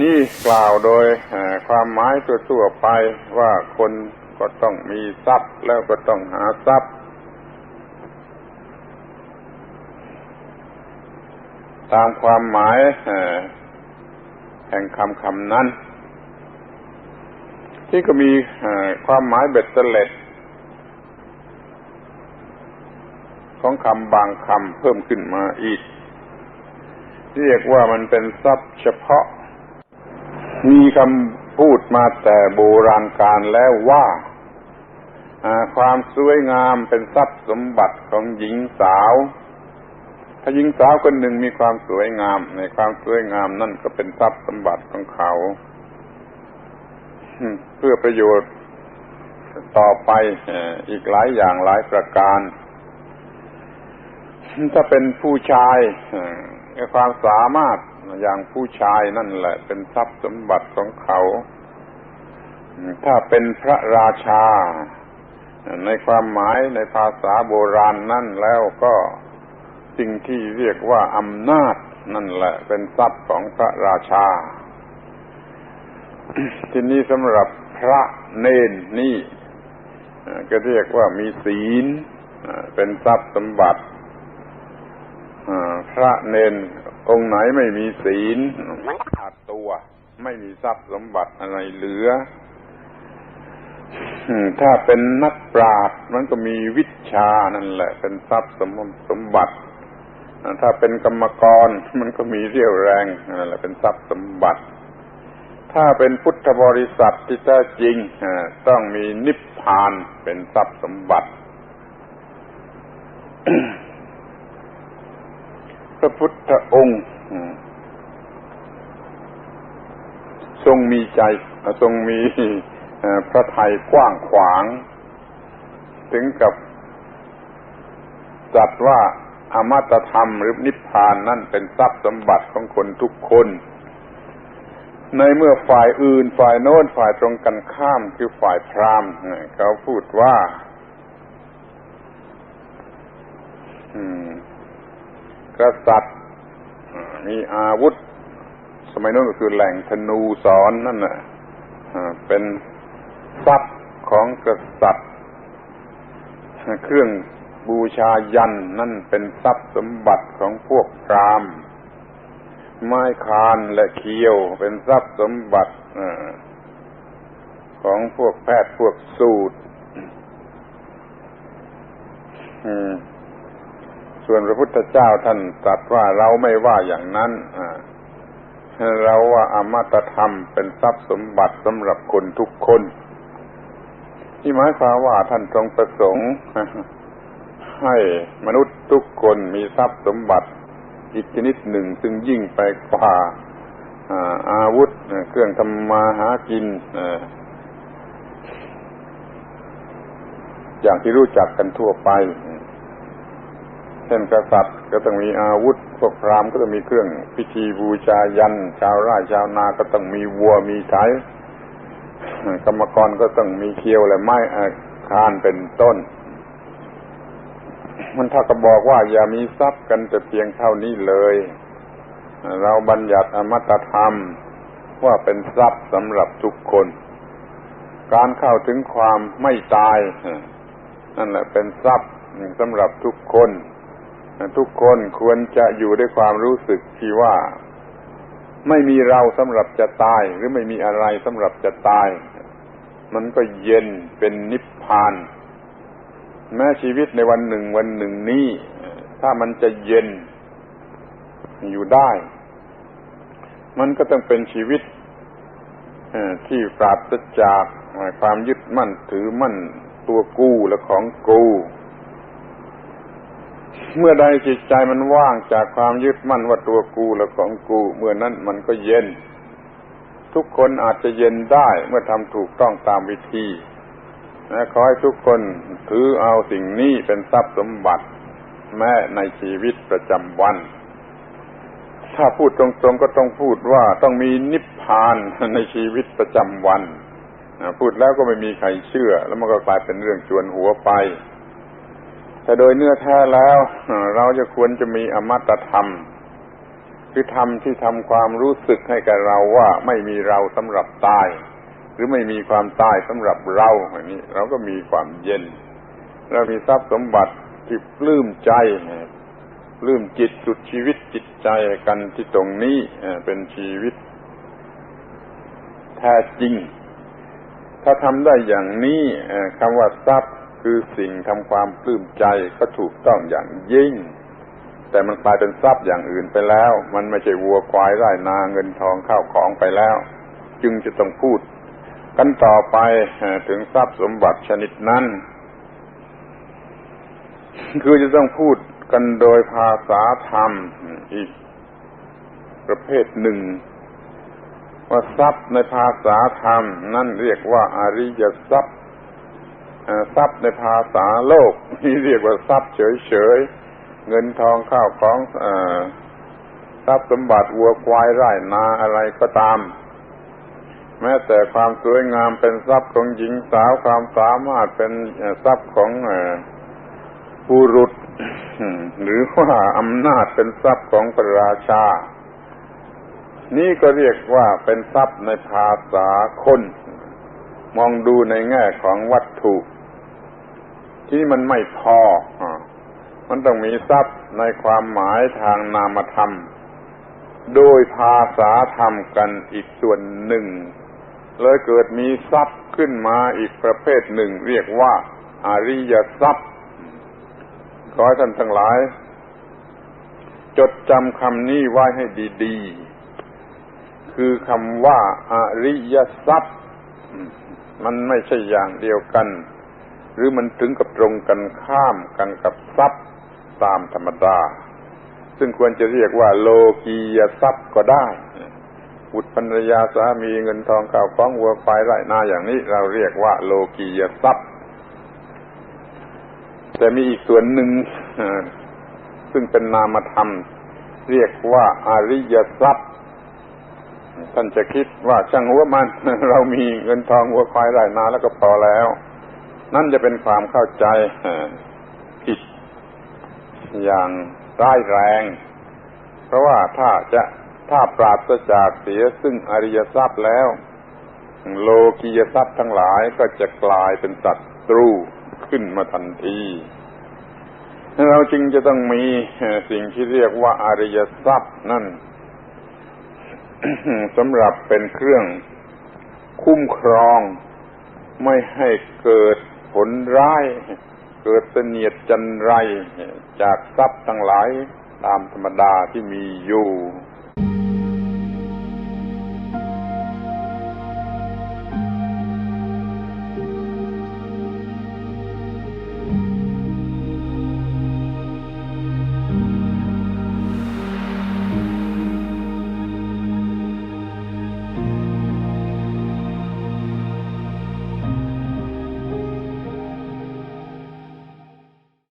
นี่กล่าวโดยความหมายทั่วๆไปว่าคนก็ต้องมีทรัพย์แล้วก็ต้องหาทรัพย์ ตามความหมายแห่งคำคำนั้น ที่ก็มีความหมายเบ็ดเสร็จของคำบางคำเพิ่มขึ้นมาอีก เรียกว่ามันเป็นทรัพย์เฉพาะ มีคำพูดมาแต่โบราณการแล้วว่า ความสวยงามเป็นทรัพย์สมบัติของหญิงสาว ถ้าหญิงสาวคนหนึ่งมีความสวยงาม ในความสวยงามนั่นก็เป็นทรัพย์สมบัติของเขา เพื่อประโยชน์ต่อไปอีกหลายอย่างหลายประการ ถ้าเป็นผู้ชายความสามารถ อย่างผู้ชายนั่นแหละ เป็นทรัพย์สมบัติของเขา ถ้าเป็นพระราชา ในความหมายในภาษาโบราณนั่นแล้วก็สิ่งที่เรียกว่าอำนาจนั่นแหละ เป็นทรัพย์ของพระราชา ที่นี้สำหรับพระเนนนี่ก็เรียกว่ามีศีลเป็นทรัพย์สมบัติพระเนน องค์ไหนไม่มีศีลขาดตัว ไม่มีทรัพย์สมบัติอะไรเหลือถ้าเป็นนักปราชญ์มันก็มีวิชานั่นแหละ เป็นทรัพย์สมสมบัติ ถ้าเป็นกรรมกรมันก็มีเรี่ยวแรงนั่นแหละเป็นทรัพย์สมบัติ ถ้าเป็นพุทธบริษัทที่แท้จริงต้องมีนิพพานเป็นทรัพย์สมบัติ พระพุทธองค์ทรงมีใจทรงมีพระทัยกว้างขวาง ถึงกับจัดว่าอมตะธรรมหรือนิพพานนั่นเป็นทรัพย์สมบัติของคนทุกคน ในเมื่อฝ่ายอื่นฝ่ายโน้นฝ่ายตรงกันข้ามคือฝ่ายพราหมณ์เขาพูดว่า อืม กษัตริย์มีอาวุธ สมัยนู้นก็คือแหล่งธนูสอนนั่นน่ะเป็นทรัพย์ของกษัตริย์ เครื่องบูชายันนั่นเป็นทรัพย์สมบัติของพวกพราหมณ์ไม้คานและเคียว เป็นทรัพย์สมบัติของพวกแพทย์พวกสูตร ส่วนพระพุทธเจ้าท่านตรัสว่าเราไม่ว่าอย่างนั้นเราว่าอมตะธรรมเป็นทรัพย์สมบัติสำหรับคนทุกคนที่หมายความว่าท่านทรงประสงค์ ให้มนุษย์ทุกคนมีทรัพย์สมบัติอีกชนิดหนึ่ง ซึ่งยิ่งไปกว่าอาวุธเครื่องทำมาหากินอย่างที่รู้จักกันทั่วไป เช่นกษัตริย์ก็ต้องมีอาวุธ พวกพราหมณ์ก็ต้องมีเครื่องพิธีบูชายัน ชาวไร่ชาวนาก็ต้องมีวัวมีไถกรรมกรก็ต้องมีเคียวและไม้คานเป็นต้น มันถ้าก็บอกว่าอย่ามีทรัพย์กันแต่เพียงเท่านี้เลย เราบัญญัติอมตะธรรมว่าเป็นทรัพย์สำหรับทุกคน การเข้าถึงความไม่ตาย นั่นแหละเป็นทรัพย์สำหรับทุกคน ทุกคนควรจะอยู่ด้วยความรู้สึกที่ว่า ไม่มีเราสำหรับจะตาย หรือไม่มีอะไรสำหรับจะตาย มันก็เย็นเป็นนิพพาน แม้ชีวิตในวันหนึ่งวันหนึ่งนี้ ถ้ามันจะเย็นอยู่ได้ มันก็ต้องเป็นชีวิตที่ปราศจากความยึดมั่นถือมั่นตัวกู้และของกู เมื่อใดจิตใจมันว่างจากความยึดมั่นว่าตัวกูและของกู เมื่อนั้นมันก็เย็น ทุกคนอาจจะเย็นได้เมื่อทำถูกต้องตามวิธีนะขอให้ทุกคนถือเอาสิ่งนี้เป็นทรัพย์สมบัติ แม้ในชีวิตประจำวัน ถ้าพูดตรงๆก็ต้องพูดว่าต้องมีนิพพานในชีวิตประจำวัน พูดแล้วก็ไม่มีใครเชื่อ แล้วมันก็กลายเป็นเรื่องชวนหัวไป แต่โดยเนื้อแท้แล้ว เราจะควรจะมีอมตะธรรม คือธรรมที่ทำความรู้สึกให้กับเราว่าไม่มีเราสำหรับตาย หรือไม่มีความตายสำหรับเราอันนี้ เราก็มีความเย็น เรามีทรัพย์สมบัติที่ปลื้มใจปลื้มจิตสุดชีวิตจิตใจกันที่ตรงนี้เป็นชีวิตแท้จริง ถ้าทำได้อย่างนี้คำว่าทรัพย์ คือสิ่งทำความปลื้มใจก็ถูกต้องอย่างยิ่ง แต่มันกลายเป็นทรัพย์อย่างอื่นไปแล้ว มันไม่ใช่วัวควายไร่นาเงินทองข้าวของไปแล้ว จึงจะต้องพูด กันต่อไปถึงทรัพย์สมบัติชนิดนั้น คือจะต้องพูดกันโดยภาษาธรรมอีกประเภทหนึ่งว่าทรัพย์ในภาษาธรรม นั่นเรียกว่าอริยทรัพย์ ทรัพย์ในภาษาโลกนี่เรียกว่าทรัพย์เฉยๆ เงินทองข้าวของทรัพย์สมบัติวัวควายไร่นาอะไรก็ตาม แม้แต่ความสวยงามเป็นทรัพย์ของหญิงสาวความสามารถเป็นทรัพย์ของผู้รุษหรือว่าอำนาจเป็นทรัพย์ของพระราชา นี่ก็เรียกว่าเป็นทรัพย์ในภาษาคน มองดูในแง่ของวัตถุ ที่มันไม่พอ มันต้องมีทรัพย์ในความหมายทางนามธรรม โดยภาษาธรรมกันอีกส่วนหนึ่ง เลยเกิดมีทรัพย์ขึ้นมาอีกประเภทหนึ่ง เรียกว่าอริยทรัพย์ ขอให้ท่านทั้งหลาย จดจำคำนี้ไว้ให้ดีๆ คือคำว่าอริยทรัพย์ มันไม่ใช่อย่างเดียวกัน หรือมันถึงกับตรงกันข้ามกันกับทรัพย์ตามธรรมดา ซึ่งควรจะเรียกว่าโลกียทรัพย์ก็ได้บุตรภรรยาสามีเงินทองข้าวของวัวควายไร่นาอย่างนี้ เราเรียกว่าโลกียทรัพย์ แต่มีอีกส่วนหนึ่งซึ่งเป็นนามธรรม เรียกว่าอาริยทรัพย์ ท่านจะคิดว่าช่างหัวมัน เรามีเงินทองวัวควายไร่นาแล้วก็พอแล้ว นั่นจะเป็นความเข้าใจผิดอย่างร้ายแรง เพราะว่าถ้าจะถ้าปราศจากเสียซึ่งอริยทรัพย์แล้ว โลกียทรัพย์ทั้งหลายก็จะกลายเป็นศัตรูขึ้นมาทันทีเราจึงจะต้องมีสิ่งที่เรียกว่าอริยทรัพย์นั่นสำหรับเป็นเครื่องคุ้มครองไม่ให้เกิด ผลร้าย เกิดเสนียดจันไร จากทรัพย์ทั้งหลายตามธรรมดาที่มีอยู่